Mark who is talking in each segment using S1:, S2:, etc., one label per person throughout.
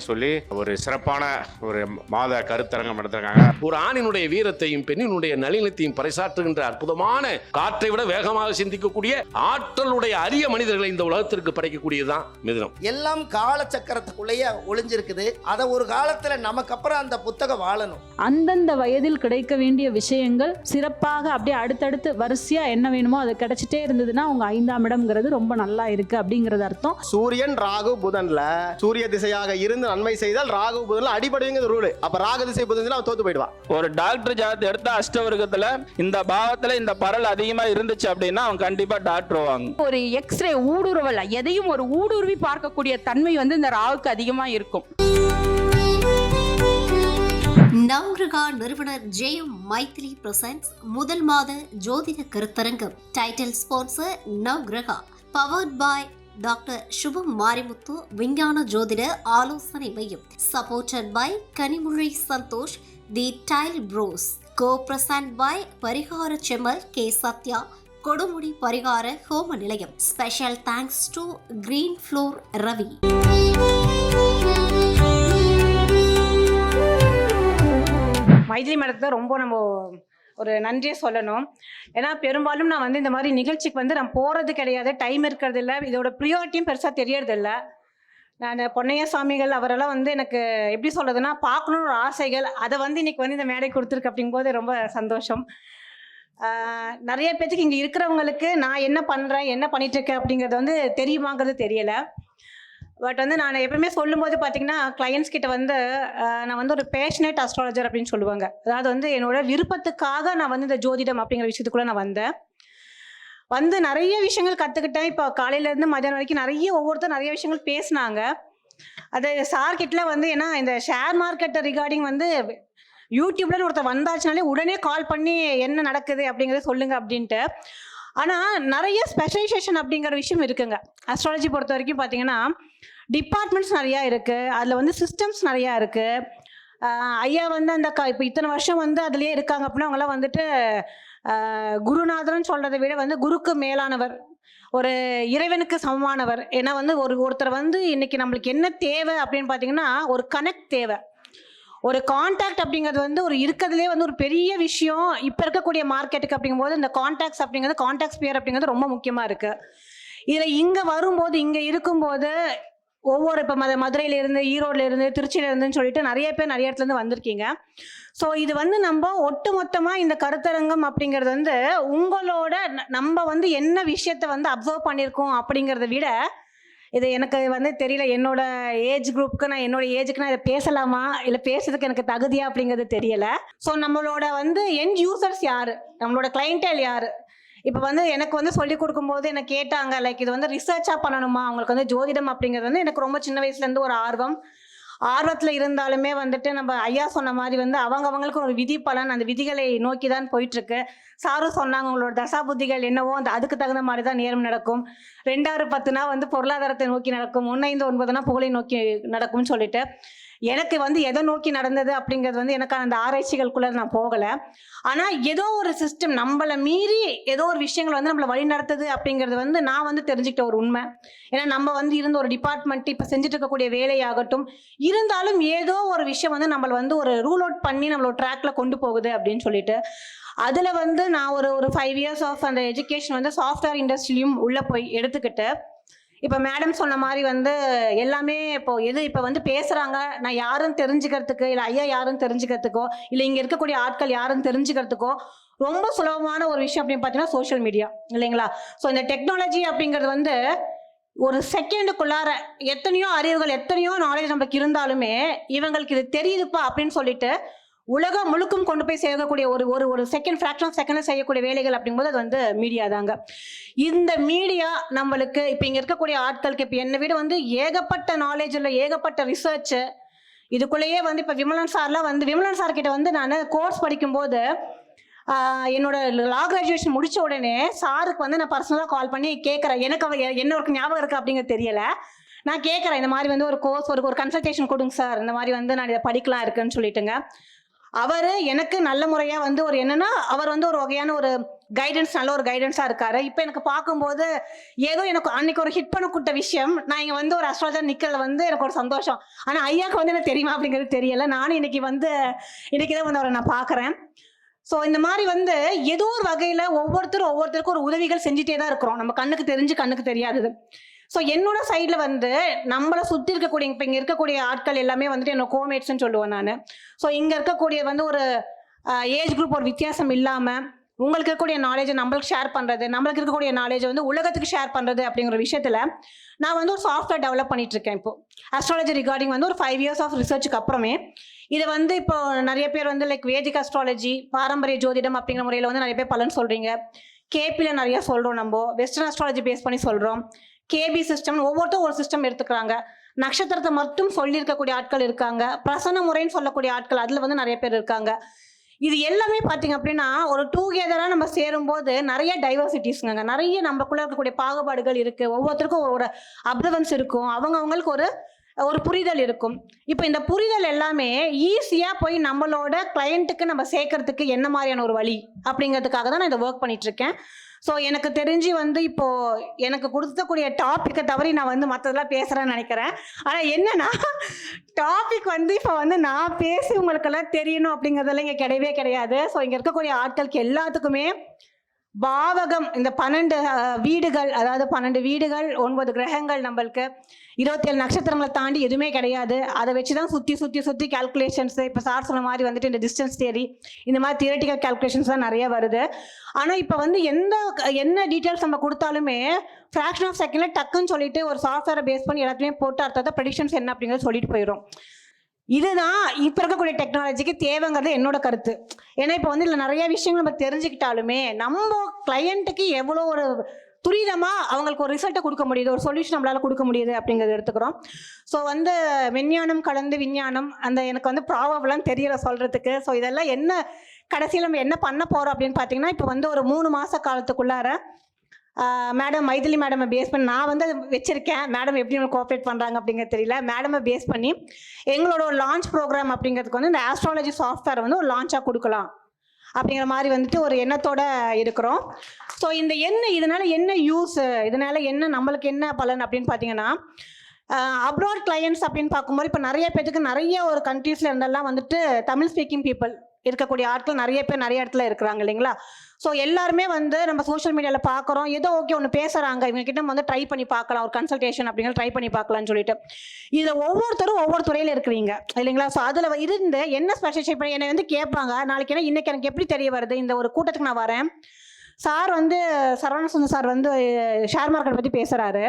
S1: அப்படின்னு சொல்லி ஒரு சிறப்பான ஒரு மாத கருத்தரங்கம் நடத்திருக்காங்க.
S2: ஒரு ஆணினுடைய வீரத்தையும் பெண்ணினுடைய நளினத்தையும் பறைசாற்றுகின்ற அற்புதமான காற்றை விட வேகமாக சிந்திக்கக்கூடிய ஆற்றலுடைய அரிய மனிதர்களை இந்த உலகத்திற்கு படைக்கக்கூடியதுதான் மிதுனம்.
S3: எல்லாம் காலச்சக்கரத்துக்குள்ளேயே ஒளிஞ்சிருக்குது. அதை ஒரு காலத்துல நமக்கு அப்புறம் அந்த புத்தகம் வாழணும்.
S4: அந்தந்த வயதில் கிடைக்க வேண்டிய விஷயங்கள் சிறப்பாக அப்படியே அடுத்தடுத்து வரிசையா என்ன வேணுமோ அது கிடைச்சிட்டே இருந்ததுன்னா உங்க ஐந்தாம் இடம்ங்கிறது ரொம்ப நல்லா இருக்கு அப்படிங்கிறது அர்த்தம்.
S5: சூரியன் ராகு புதன்ல சூரிய திசையாக இருந்து நன்மை செய்தால் ராகு புதன்ல அடிபடுவீங்க ரூல் அப்ப ராகு திசை புதன் அவன் தோத்து போயிடுவான்.
S6: ஒரு டாக்டர் ஜாதத்தை எடுத்தா அஷ்டவர்க்கத்துல இந்த பாவத்துல இந்த பரல் அதிகமா இருந்துச்சு அப்படின்னா அவன் கண்டிப்பா டாக்டர் வாங்க.
S7: ஒரு எக்ஸ்ரே ஊடுருவல் எதையும் ஒரு ஊடுருவி பார்க்கக்கூடிய தன்மை வந்து இந்த ராவுக்கு அதிகமா இருக்கும்.
S8: நவ்கிரகா நிறுவனர் ஜெயம் மைத்ரி பிரசன்ஸ் முதல் மாத ஜோதிட கருத்தரங்கம். Title sponsor Navgraha powered by doctor Subham Marimuthu விஞ்ஞான ஜோதிட ஆலோசனை மையம். Supported by Kanimozhi Santhosh the tile bros. Co present by பரிகார செம்மல் கே சத்யா. கொடுமுடி பரிகார ஹோம நிலையம். Special thanks to green floor Ravi.
S9: Mythili மேடத்தை ரொம்ப நம்ம ஒரு நன்றியை சொல்லணும். ஏன்னா பெரும்பாலும் நான் வந்து இந்த மாதிரி நிகழ்ச்சிக்கு வந்து நான் போகிறது கிடையாது. டைம் இருக்கிறது இல்லை. இதோட ப்ரியாரிட்டியும் பெருசாக தெரியறதில்ல நான் பொன்னைய சாமிகள் அவரெல்லாம் வந்து எனக்கு எப்படி சொல்கிறதுனா பார்க்கணுன்னு ஒரு ஆசைகள். அதை வந்து இன்னைக்கு வந்து இந்த மேடை கொடுத்துருக்கு அப்படிங்கும்போது ரொம்ப சந்தோஷம். நிறைய பேத்துக்கு இங்கே இருக்கிறவங்களுக்கு நான் என்ன பண்ணுறேன் என்ன பண்ணிகிட்ருக்கேன் அப்படிங்கிறது வந்து தெரியுமாங்கிறது தெரியலை. பட் வந்து நான் எப்பவுமே சொல்லும்போது பார்த்தீங்கன்னா கிளையன்ஸ் கிட்ட வந்து நான் வந்து ஒரு பேஷனேட் அஸ்ட்ராலஜர் அப்படின்னு சொல்லுவாங்க. அதாவது வந்து என்னோட விருப்பத்துக்காக நான் வந்து இந்த ஜோதிடம் அப்படிங்கிற விஷயத்துக்குள்ள நான் வந்தேன். வந்து நிறைய விஷயங்கள் கற்றுக்கிட்டேன் இப்போ காலையிலேருந்து மதியானம் வரைக்கும் நிறைய ஒவ்வொருத்தரும் நிறைய விஷயங்கள் பேசினாங்க. அது சார் வந்து ஏன்னா இந்த ஷேர் மார்க்கெட்டை ரிகார்டிங் வந்து யூடியூப்லன்னு ஒருத்தர் வந்தாச்சுனாலே உடனே கால் பண்ணி என்ன நடக்குது அப்படிங்கிறத சொல்லுங்க அப்படின்ட்டு. ஆனால் நிறைய ஸ்பெஷலைசேஷன் அப்படிங்கிற விஷயம் இருக்குங்க. அஸ்ட்ராலஜி பொறுத்த வரைக்கும் பார்த்தீங்கன்னா டிபார்ட்மெண்ட்ஸ் நிறையா இருக்குது அதில் வந்து சிஸ்டம்ஸ் நிறையா இருக்குது ஐயா வந்து அந்த க இப்போ இத்தனை வருஷம் வந்து அதுலேயே இருக்காங்க அப்படின்னா அவங்களாம் வந்துட்டு குருநாதர்னு சொல்கிறத விட வந்து குருக்கு மேலானவர். ஒரு இறைவனுக்கு சமமானவர். ஏன்னா வந்து ஒரு ஒருத்தர் வந்து இன்னைக்கு நம்மளுக்கு என்ன தேவை அப்படின்னு பார்த்தீங்கன்னா ஒரு கனெக்ட் தேவை. ஒரு காண்டாக்ட் அப்படிங்கிறது வந்து ஒரு இருக்கிறதுலே வந்து ஒரு பெரிய விஷயம். இப்போ இருக்கக்கூடிய மார்க்கெட்டுக்கு அப்படிங்கும்போது இந்த காண்டாக்ட்ஸ் அப்படிங்கிறது காண்டாக்ட்ஸ் பேர் அப்படிங்கிறது ரொம்ப முக்கியமாக இருக்குது இதில் இங்கே வரும்போது இங்கே இருக்கும்போது ஒவ்வொரு இப்போ மத மதுரையிலேருந்து ஈரோட்லேருந்து திருச்சியிலேருந்துன்னு சொல்லிட்டு நிறைய பேர் நிறைய இடத்துலேருந்து வந்திருக்கீங்க. ஸோ இது வந்து நம்ம ஒட்டு மொத்தமாக இந்த கருத்தரங்கம் அப்படிங்கிறது வந்து உங்களோட நம்ம வந்து என்ன விஷயத்த வந்து அப்சர்வ் பண்ணியிருக்கோம் அப்படிங்கிறத விட இது எனக்கு வந்து தெரியல என்னோட ஏஜ் குரூப்புக்கு நான் என்னோட ஏஜுக்கு நான் இதை பேசலாமா? இல்லை பேசுறதுக்கு எனக்கு தகுதியா அப்படிங்கிறது தெரியல. ஸோ நம்மளோட வந்து என் யூசர்ஸ் யாரு? நம்மளோட கிளைண்டல் யாரு? இப்போ வந்து எனக்கு வந்து சொல்லி கொடுக்கும்போது என்ன கேட்டாங்க லைக் இது வந்து ரிசர்ச்சாக பண்ணணுமா? அவங்களுக்கு வந்து ஜோதிடம் அப்படிங்கிறது வந்து எனக்கு ரொம்ப சின்ன வயசுலேருந்து ஒரு ஆர்வம். ஆர்வத்தில் இருந்தாலுமே வந்துட்டு நம்ம ஐயா சொன்ன மாதிரி வந்து அவங்க அவங்களுக்கு ஒரு விதி பலன் அந்த விதிகளை நோக்கி தான் போயிட்டுருக்கு. சாரும் சொன்னாங்க உங்களோட தசா புத்திகள் என்னவோ அந்த அதுக்கு தகுந்த மாதிரி தான் நேரம் நடக்கும். ரெண்டாறு பத்துனா வந்து பொருளாதாரத்தை நோக்கி நடக்கும். ஒன்னைந்து ஒன்பதுனா புகழை நோக்கி நடக்கும்னு சொல்லிட்டு. எனக்கு வந்து எதை நோக்கி நடந்தது அப்படிங்கிறது வந்து எனக்கான அந்த ஆராய்ச்சிகளுக்குள்ள நான் போகலை. ஆனால் ஏதோ ஒரு சிஸ்டம் நம்மளை மீறி ஏதோ ஒரு விஷயங்கள் வந்து நம்மளை வழி நடத்துது அப்படிங்கிறது வந்து நான் வந்து தெரிஞ்சுக்கிட்ட ஒரு உண்மை. ஏன்னா நம்ம வந்து இருந்த ஒரு டிபார்ட்மெண்ட் இப்போ செஞ்சுட்டு இருக்கக்கூடிய வேலையாகட்டும் இருந்தாலும் ஏதோ ஒரு விஷயம் வந்து நம்மளை வந்து ஒரு ரூல் அவுட் பண்ணி நம்மளோட ட்ராக்ல கொண்டு போகுது அப்படின்னு சொல்லிட்டு அதில் வந்து நான் ஒரு ஒரு ஃபைவ் இயர்ஸ் ஆஃப் அந்த எஜுகேஷன் வந்து சாஃப்ட்வேர் இண்டஸ்ட்ரியும் உள்ளே போய் எடுத்துக்கிட்டு இப்போ மேடம் சொன்ன மாதிரி வந்து எல்லாமே இப்போ எது இப்போ வந்து பேசுகிறாங்க நான் யாரும் தெரிஞ்சுக்கிறதுக்கு இல்லை ஐயா யாரும் தெரிஞ்சுக்கிறதுக்கோ இல்லை இங்கே இருக்கக்கூடிய ஆட்கள் யாரும் தெரிஞ்சுக்கிறதுக்கோ ரொம்ப சுலபமான ஒரு விஷயம் அப்படின்னு பார்த்தீங்கன்னா சோஷியல் மீடியா இல்லைங்களா? ஸோ இந்த டெக்னாலஜி அப்படிங்கிறது வந்து ஒரு செகண்டுக்குள்ளார எத்தனையோ அறிவுகள் எத்தனையோ நாலேஜ் நமக்கு இருந்தாலுமே இவங்களுக்கு இது தெரியுதுப்பா அப்படின்னு சொல்லிட்டு உலகம் முழுக்கும் கொண்டு போய் சேர்க்கக்கூடிய ஒரு ஒரு ஒரு செகண்ட் ஃப்ராக்ஷன் செகண்ட் செய்யக்கூடிய வேலைகள் அப்படிங்கும்போது அது வந்து மீடியா தாங்க. இந்த மீடியா நம்மளுக்கு இப்போ இங்கே இருக்கக்கூடிய ஆட்களுக்கு இப்போ என்னை விட வந்து ஏகப்பட்ட நாலேஜ் இல்லை ஏகப்பட்ட ரிசர்ச்சு இதுக்குள்ளேயே வந்து இப்போ விமலன் சார்லாம் வந்து விமலன் சார் கிட்ட வந்து நான் கோர்ஸ் படிக்கும்போது என்னோட லா கிராஜுவேஷன் முடிச்ச உடனே சாருக்கு வந்து நான் பர்சனலாக கால் பண்ணி கேட்குறேன் எனக்கு என்ன ஒரு ஞாபகம் இருக்குது அப்படிங்கிறது தெரியல. நான் கேட்குறேன் இந்த மாதிரி வந்து ஒரு கோர்ஸ் ஒரு ஒரு கன்சல்டேஷன் கொடுங்க சார் இந்த மாதிரி வந்து நான் இதை படிக்கலாம் இருக்குன்னு சொல்லிட்டுங்க. அவர் எனக்கு நல்ல முறையாக வந்து ஒரு என்னன்னா அவர் வந்து ஒரு வகையான ஒரு கைடன்ஸ் நல்ல ஒரு கைடன்ஸாக இருக்காரு. இப்போ எனக்கு பார்க்கும்போது ஏதோ எனக்கு அன்னைக்கு ஒரு ஹிட் பண்ணக்கூட்ட விஷயம். நான் இங்கே வந்து ஒரு அஸ்ட்ராலஜர் நிற்கிறதுல வந்து எனக்கு ஒரு சந்தோஷம். ஆனால் ஐயாவுக்கு வந்து எனக்கு தெரியுமா அப்படிங்கிறது தெரியல. நானும் இன்னைக்கு வந்து இன்னைக்கு தான் வந்து அவரை நான் பார்க்குறேன். ஸோ இந்த மாதிரி வந்து ஏதோ ஒரு வகையில் ஒவ்வொருத்தரும் ஒவ்வொருத்தருக்கும் ஒரு உதவிகள் செஞ்சுட்டே தான் இருக்கிறோம். நம்ம கண்ணுக்கு தெரிஞ்சு கண்ணுக்கு தெரியாதது. ஸோ என்னோட சைடில் வந்து நம்மளை சுற்றி இருக்கக்கூடிய இப்போ இங்கே இருக்கக்கூடிய ஆட்கள் எல்லாமே வந்துட்டு என்னோட கோமேட்ஸ்னு சொல்லுவேன் நான். ஸோ இங்கே இருக்கக்கூடிய வந்து ஒரு ஏஜ் குரூப் ஒரு வித்தியாசம் இல்லாமல் உங்களுக்கு இருக்கக்கூடிய நாலேஜை நம்மளுக்கு ஷேர் பண்ணுறது நம்மளுக்கு இருக்கக்கூடிய நாலேஜை வந்து உலகத்துக்கு ஷேர் பண்ணுறது அப்படிங்கிற விஷயத்தில் நான் வந்து ஒரு சாஃப்ட்வேர் டெவலப் பண்ணிட்டு இருக்கேன் இப்போ. அஸ்ட்ராலஜி ரிகார்டிங் வந்து ஒரு ஃபைவ் இயர்ஸ் ஆஃப் ரிசர்ச்சுக்கு அப்புறமே இதை வந்து இப்போ நிறைய பேர் வந்து லைக் வேதிக் அஸ்ட்ராலஜி பாரம்பரிய ஜோதிடம் அப்படிங்கிற முறையில் வந்து நிறைய பேர் பலன் சொல்கிறீங்க கேபியில் நிறைய சொல்கிறோம் நம்ம. வெஸ்டர்ன் அஸ்ட்ராலஜி பேஸ் பண்ணி சொல்கிறோம் கேபி சிஸ்டம் ஒவ்வொருத்தரும் ஒரு சிஸ்டம் எடுத்துக்கிறாங்க. நட்சத்திரத்தை மட்டும் சொல்லியிருக்கக்கூடிய ஆட்கள் இருக்காங்க. பிரசன்ன முறைன்னு சொல்லக்கூடிய ஆட்கள் அதில் வந்து நிறைய பேர் இருக்காங்க. இது எல்லாமே பார்த்தீங்க அப்படின்னா ஒரு டூகெதராக நம்ம சேரும்போது நிறைய டைவர்சிட்டிஸ்ங்க நிறைய நம்மக்குள்ள இருக்கக்கூடிய பாகுபாடுகள் இருக்குது ஒவ்வொருத்தருக்கும் ஒரு அப்சர்வன்ஸ் இருக்கும். அவங்க அவங்களுக்கு ஒரு ஒரு புரிதல் இருக்கும். இப்போ இந்த புரிதல் எல்லாமே ஈஸியாக போய் நம்மளோட கிளையண்ட்டுக்கு நம்ம சேர்க்கறதுக்கு என்ன மாதிரியான ஒரு வழி அப்படிங்கிறதுக்காக தான் நான் இதை ஒர்க் பண்ணிகிட்ருக்கேன் ஸோ எனக்கு தெரிஞ்சு வந்து இப்போது எனக்கு கொடுத்தக்கூடிய டாப்பிக்கை தவறி நான் வந்து மற்றதெல்லாம் பேசுகிறேன்னு நினைக்கிறேன். ஆனால் என்னென்னா டாபிக் வந்து இப்போ வந்து நான் பேசி உங்களுக்கெல்லாம் தெரியணும் அப்படிங்கிறதெல்லாம் இங்கே கிடையவே கிடையாது. ஸோ இங்கே இருக்கக்கூடிய ஆட்களுக்கு எல்லாத்துக்குமே பாவகம் இந்த பன்னெண்டு வீடுகள் அதாவது பன்னெண்டு வீடுகள் ஒன்பது கிரகங்கள் நம்மளுக்கு இருபத்தேழு நட்சத்திரங்களை தாண்டி எதுவுமே கிடையாது. அதை வச்சு தான் சுற்றி சுற்றி சுற்றி கால்குலேஷன்ஸ் இப்போ சார் சொன்ன மாதிரி வந்துட்டு இந்த டிஸ்டன்ஸ் தியரி இந்த மாதிரி தியரட்டிக்கல் கால்குலேஷன்ஸ் தான் நிறைய வருது. ஆனால் இப்போ வந்து எந்த என்ன டீட்டெயில்ஸ் நம்ம கொடுத்தாலுமே ஃப்ராக்ஷன் ஆஃப் செகண்டில் டக்குன்னு சொல்லிட்டு ஒரு சாஃப்ட்வேரை பேஸ் பண்ணி எல்லாத்தையுமே போட்டு அடுத்தது ப்ரெடிக்ஷன்ஸ் என்ன அப்படிங்கிறத சொல்லிட்டு போயிடும். இதுதான் இப்போ இருக்கக்கூடிய டெக்னாலஜிக்கு தேவைங்கிறது என்னோட கருத்து. ஏன்னா இப்போ வந்து இதில் நிறைய விஷயங்கள் நம்ம தெரிஞ்சுக்கிட்டாலுமே நம்ம கிளையண்ட்டுக்கு எவ்வளோ ஒரு துரிதமாக அவங்களுக்கு ஒரு ரிசல்ட்டை கொடுக்க முடியுது ஒரு சொல்யூஷன் நம்மளால கொடுக்க முடியுது அப்படிங்கிறது எடுத்துக்கிறோம். ஸோ வந்து விஞ்ஞானம் கலந்து விஞ்ஞானம் அந்த எனக்கு வந்து ப்ராபப்லாம் தெரியல சொல்கிறதுக்கு ஸோ இதெல்லாம் என்ன கடைசியில் நம்ம என்ன பண்ண போகிறோம் அப்படின்னு பார்த்தீங்கன்னா இப்போ வந்து ஒரு மூணு மாத காலத்துக்குள்ளார மேடம் மைதிலி மேடமை பேஸ் பண்ணி நான் வந்து அதை வச்சிருக்கேன். மேடம் எப்படி நம்ம கோஆப்ரேட் பண்ணுறாங்க அப்படிங்கிறது தெரியல. மேடமை பேஸ் பண்ணி எங்களோட ஒரு லான்ச் ப்ரோக்ராம் அப்படிங்கிறதுக்கு வந்து இந்த ஆஸ்ட்ராலஜி சாஃப்ட்வேர் வந்து ஒரு லான்ச்சாக கொடுக்கலாம். அப்படிங்கிற மாதிரி வந்துட்டு ஒரு எண்ணத்தோட இருக்கிறோம். ஸோ இந்த என்ன இதனால என்ன யூஸ் இதனால் என்ன நம்மளுக்கு என்ன பலன் அப்படின்னு பார்த்தீங்கன்னா அப்ராட் கிளையன்ஸ் அப்படின்னு பார்க்கும்போது இப்போ நிறைய பேத்துக்கு நிறைய ஒரு கண்ட்ரீஸில் இருந்தெல்லாம் வந்துட்டு தமிழ் ஸ்பீக்கிங் பீப்புள் இருக்கக்கூடிய ஆட்கள் நிறைய பேர் நிறைய இடத்துல இருக்கிறாங்க இல்லைங்களா? ஸோ எல்லாருமே வந்து நம்ம சோஷியல் மீடியாவில் பார்க்குறோம் ஏதோ ஓகே ஒன்று பேசுகிறாங்க இவங்க கிட்ட வந்து ட்ரை பண்ணி பார்க்கலாம். ஒரு கன்சல்டேஷன் அப்படிங்கிற ட்ரை பண்ணி பார்க்கலாம்னு சொல்லிட்டு. இதில் ஒவ்வொருத்தரும் ஒவ்வொரு துறையில் இருக்கிறீங்க இல்லைங்களா? ஸோ அதில் இருந்து என்ன ஸ்பெஷல் பண்ணி என்னை வந்து கேட்பாங்க. நாளைக்கு என்ன இன்னைக்கு எனக்கு எப்படி தெரிய வருது? இந்த ஒரு கூட்டத்துக்கு நான் வரேன். சார் வந்து சரவணசுந்தர் சார் வந்து ஷேர் மார்க்கெட் பற்றி பேசுகிறாரு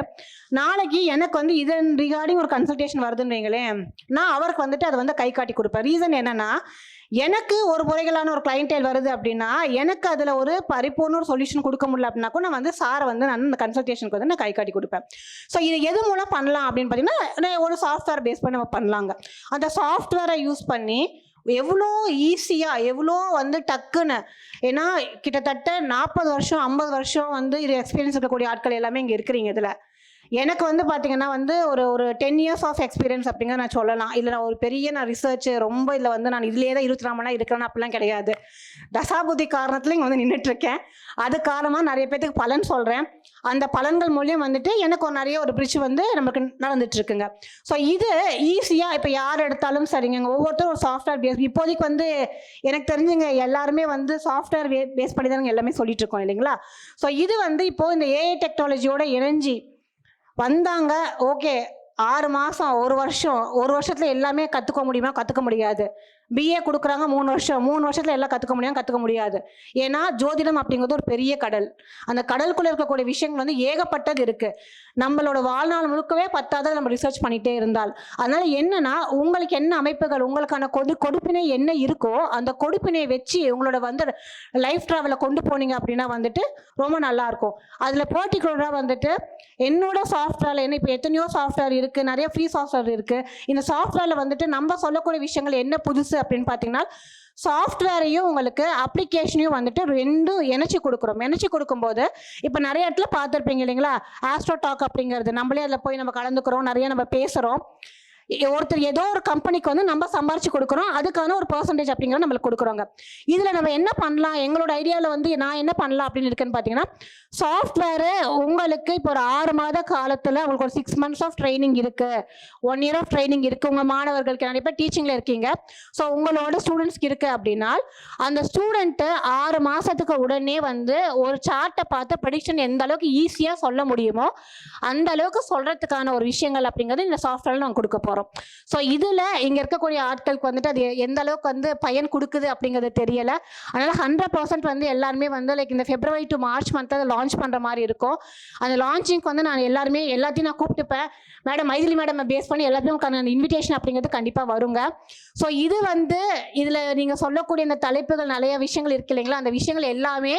S9: நாளைக்கு எனக்கு வந்து இதன் ரிகார்டிங் ஒரு கன்சல்டேஷன் வருதுன்னு வைங்களேன். நான் அவருக்கு வந்துட்டு அதை வந்து கை காட்டி கொடுப்பேன். ரீசன் என்னன்னா எனக்கு ஒரு முறைகளான ஒரு கிளைண்டேல் வருது அப்படின்னா எனக்கு அதில் ஒரு பரிபூர்ண ஒரு சொல்யூஷன் கொடுக்க முடியல அப்படின்னா கூட நான் வந்து சாரை வந்து நான் அந்த கன்சல்டேஷனுக்கு வந்து நான் கை காட்டி கொடுப்பேன். ஸோ இது எது மூலம் பண்ணலாம் அப்படின்னு பார்த்தீங்கன்னா நான் ஒரு சாஃப்ட்வேர் பேஸ் பண்ணி நம்ம பண்ணலாங்க. அந்த சாஃப்ட்வேரை யூஸ் பண்ணி எவ்வளோ ஈஸியாக எவ்வளோ வந்து டக்குன்னு ஏன்னா கிட்டத்தட்ட நாற்பது வருஷம் ஐம்பது வருஷம் வந்து இது எக்ஸ்பீரியன்ஸ் இருக்கக்கூடிய ஆட்கள் எல்லாமே இங்கே இருக்கிறீங்க இதில். எனக்கு வந்து பார்த்தீங்கன்னா வந்து ஒரு ஒரு டென் இயர்ஸ் ஆஃப் எக்ஸ்பீரியன்ஸ் அப்படிங்க நான் சொல்லலாம். இல்லை நான் ஒரு பெரிய நான் ரிசர்ச் ரொம்ப இதில் வந்து நான் இதுலேயே தான் இருபத்தி நாலு மணி நேரம் இருக்கிறேன்னு அப்படிலாம் கிடையாது. தசாபுதி காரணத்துல இங்கே வந்து நின்றுட்டுருக்கேன் அது காரணமாக நிறைய பேத்துக்கு பலன் சொல்கிறேன் அந்த பலன்கள் மூலியம் வந்துட்டு எனக்கு ஒரு நிறைய ஒரு பிரிட்ஜ் வந்து நமக்கு நடந்துட்டு இருக்குங்க ஸோ இது ஈஸியாக இப்போ யார் எடுத்தாலும் சரிங்க. ஒவ்வொருத்தரும் ஒரு சாஃப்ட்வேர் பேஸ் இப்போதைக்கு வந்து எனக்கு தெரிஞ்சுங்க எல்லாருமே வந்து சாஃப்ட்வேர் பேஸ் பண்ணி தான் எல்லாமே சொல்லிட்டு இருக்கோம் இல்லைங்களா? ஸோ இது வந்து இப்போது இந்த ஏஐ டெக்னாலஜியோட இணைஞ்சி வந்தாங்க ஓகே ஆறு மாதம் ஒரு வருஷம் ஒரு வருஷத்தில் எல்லாமே கற்றுக்க முடியுமா? கற்றுக்க முடியாது. பிஏ கொடுக்குறாங்க மூணு வருஷம். மூணு வருஷத்தில் எல்லாம் கற்றுக்க முடியும் கற்றுக்க முடியாது. ஏன்னா ஜோதிடம் அப்படிங்கிறது ஒரு பெரிய கடல். அந்த கடலுக்குள்ளே இருக்கக்கூடிய விஷயங்கள் வந்து ஏகப்பட்டது இருக்குது நம்மளோட வாழ்நாள் முழுக்கவே பத்தாத நம்ம ரிசர்ச் பண்ணிகிட்டே இருந்தால். அதனால் என்னன்னா உங்களுக்கு என்ன அமைப்புகள் உங்களுக்கான கொடு கொடுப்பினை என்ன இருக்கோ அந்த கொடுப்பினை வச்சு உங்களோட வந்து லைஃப் ட்ராவலில் கொண்டு போனீங்க அப்படின்னா வந்துட்டு ரொம்ப நல்லா இருக்கும். அதில் பர்டிகுலராக வந்துட்டு என்னோட சாஃப்ட்வேரில் என்ன இப்போ எத்தனையோ சாஃப்ட்வேர் இருக்குது நிறைய ஃப்ரீ சாஃப்ட்வேர் இருக்குது இந்த சாஃப்ட்வேரில் வந்துட்டு நம்ம சொல்லக்கூடிய விஷயங்கள் என்ன புதுசு அப்படின்னு பார்த்தீங்கன்னா சாஃப்ட்வேரையும் உங்களுக்கு அப்ளிகேஷனையும் வந்துட்டு ரெண்டும் இணைச்சி கொடுக்குறோம். இணைச்சி கொடுக்கும்போது இப்போ நிறைய இடத்துல பார்த்துருப்பீங்க இல்லைங்களா? ஆஸ்ட்ரோ டாக் அப்படிங்கிறது நம்மளே அதில் போய் நம்ம கலந்துக்கிறோம் நிறைய நம்ம பேசுகிறோம் ஒருத்தர் ஏதோ ஒரு கம்பெனிக்கு வந்து நம்ம சம்பாரிச்சு கொடுக்குறோம். அதுக்கான ஒரு பர்சன்டேஜ் அப்படிங்கிறத நம்மளுக்கு கொடுக்குறோங்க. இதில் நம்ம என்ன பண்ணலாம்? எங்களோட ஐடியாவில் வந்து நான் என்ன பண்ணலாம் அப்படின்னு இருக்குன்னு பார்த்தீங்கன்னா சாஃப்ட்வேரு உங்களுக்கு இப்போ ஒரு ஆறு மாத காலத்தில் உங்களுக்கு ஒரு சிக்ஸ் மந்த்ஸ் ஆஃப் ட்ரைனிங் இருக்குது ஒன் இயர் ஆஃப் ட்ரைனிங் இருக்குது உங்கள் மாணவர்களுக்கு நிறைய பேர் டீச்சிங்கில் இருக்கீங்க. ஸோ உங்களோட ஸ்டூடெண்ட்ஸ்க்கு இருக்குது அப்படின்னா அந்த ஸ்டூடெண்ட்டு ஆறு மாதத்துக்கு உடனே வந்து ஒரு சார்ட்டை பார்த்து ப்ரடிக்ஷன் எந்த அளவுக்கு ஈஸியாக சொல்ல முடியுமோ அந்த அளவுக்கு சொல்கிறதுக்கான ஒரு விஷயங்கள் அப்படிங்கிறது இந்த சாஃப்ட்வேரில் நாங்கள் கொடுக்க போகிறோம் ஸோ இதில் இங்கே இருக்கக்கூடிய ஆட்களுக்கு வந்துட்டு அது எந்த அளவுக்கு வந்து பயன் கொடுக்குது அப்படிங்கிறது தெரியலை. அதனால் ஹண்ட்ரட் பர்சன்ட் வந்து எல்லாருமே வந்து லைக் இந்த ஃபெப்ரவரி டு மார்ச் மந்த் அதை லான்ச் பண்ணுற மாதிரி இருக்கும். அந்த லான்ச்சிங்க்கு வந்து நான் எல்லாருமே எல்லாத்தையும் நான் கூப்பிட்டுப்பேன். மேடம் மைதிலி மேடம் பேஸ் பண்ணி எல்லாத்தையும் அந்த இன்விடேஷன் அப்படிங்கிறது கண்டிப்பாக வருங்க. ஸோ இது வந்து இதில் நீங்கள் சொல்லக்கூடிய இந்த தலைப்புகள் நிறைய விஷயங்கள் இருக்கு இல்லைங்களா? அந்த விஷயங்கள் எல்லாமே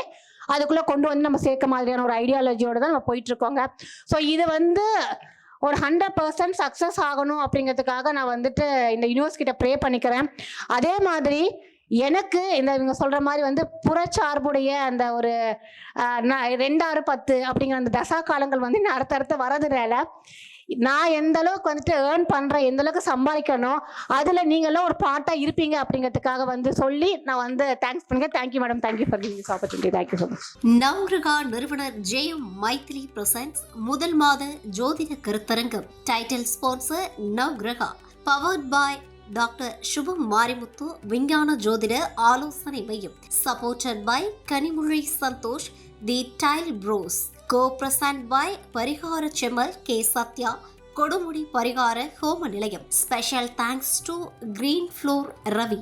S9: அதுக்குள்ளே கொண்டு வந்து நம்ம சேர்க்க மாதிரியான ஒரு ஐடியாலஜியோட தான் நம்ம போயிட்டுருக்கோங்க ஸோ இது வந்து ஒரு ஹண்ட்ரட் பர்சன்ட் சக்ஸஸ் ஆகணும் அப்படிங்கிறதுக்காக நான் வந்துட்டு இந்த யூனிவர்ஸ் கிட்ட ப்ரே பண்ணிக்கிறேன். அதே மாதிரி எனக்கு இந்த இவங்க சொல்ற மாதிரி வந்து புறச்சார்புடைய அந்த ஒரு ரெண்டாறு பத்து அப்படிங்கிற அந்த தசா காலங்கள் வந்து அடுத்தடுத்து வரதுனால நான் எந்த அளவுக்கு வந்துட்டு ஏர்ன் பண்ணுறேன் எந்த அளவுக்கு சம்பாதிக்கணும் அதில் நீங்களும் ஒரு பார்ட்டாக இருப்பீங்க அப்படிங்கிறதுக்காக வந்து சொல்லி நான் வந்து தேங்க்ஸ் பண்ணுங்க thank you madam thank you for this opportunity thank you so much
S8: Navgraha நிறுவனர் ஜெயம் மைத்ரி பிரசன்ஸ் முதல் மாத ஜோதிட கருத்தரங்கம் title sponsor Navgraha powered by doctor Subham Marimuthu விஞ்ஞான ஜோதிட ஆலோசனை மையம். Supported by Kanimozhi Santhosh the tile bros co present by பரிகார செம்மல் கே. சத்யா கொடுமுடி பரிகார ஹோம நிலையம். Special thanks to green floor Ravi